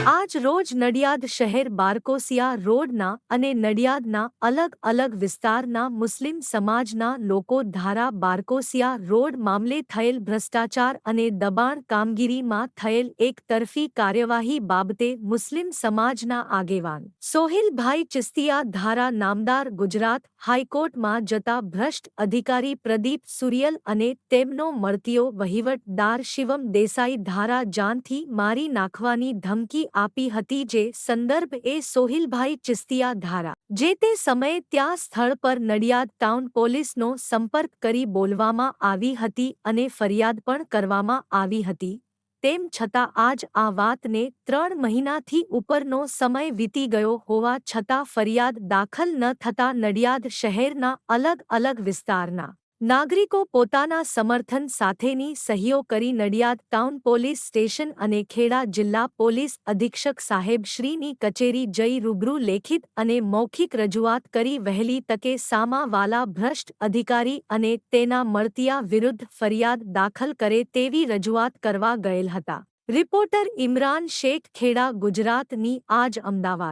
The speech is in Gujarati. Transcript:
આજ રોજ નડિયાદ શહેર બારકોસિયા રોડના અને નડિયાદના અલગ અલગ વિસ્તારના મુસ્લિમ સમાજના લોકો ધારા બારકોસિયા રોડ મામલે થયેલ ભ્રષ્ટાચાર અને દબાણ કામગીરીમાં થયેલ એક તરફી કાર્યવાહી બાબતે મુસ્લિમ સમાજના આગેવાન સોહિલભાઈ ચિસ્તિયા ધારા નામદાર ગુજરાત હાઈકોર્ટમાં જતા ભ્રષ્ટ અધિકારી પ્રદીપ સુરિયલ અને તેમનો મળતીયો વહીવટદાર શિવમ દેસાઈ ધારા જાનથી મારી નાખવાની ધમકી આપી હતી જે સંદર્ભ એ સોહિલભાઈ ચિસ્તિયા ધારા, જે તે સમયે ત્યાં સ્થળ પર નડિયાદ ટાઉન પોલીસનો સંપર્ક કરી બોલવામાં આવી હતી અને ફરિયાદ પણ કરવામાં આવી હતી. તેમ છતાં આજ આ વાતને ત્રણ મહિનાથી ઉપરનો સમય વીતી ગયો હોવા છતાં ફરિયાદ દાખલ ન થતા નડિયાદ શહેરના અલગ અલગ વિસ્તારના નાગરિકો પોતાના સમર્થન સાથેની સહીઓ કરી નડિયાદ ટાઉન પોલીસ સ્ટેશન અને ખેડા જિલ્લા પોલીસ અધિક્ષક સાહેબ શ્રીની કચેરી જઈ રૂબરૂ લેખિત અને મૌખિક રજૂઆત કરી વહેલી તકે સામાવાલા ભ્રષ્ટ અધિકારી અને તેના મળતિયા વિરુદ્ધ ફરિયાદ દાખલ કરે તેવી રજૂઆત કરવા ગયેલ હતા. રિપોર્ટર ઇમરાન શેખ, ખેડા, ગુજરાતની આજ અમદાવાદ.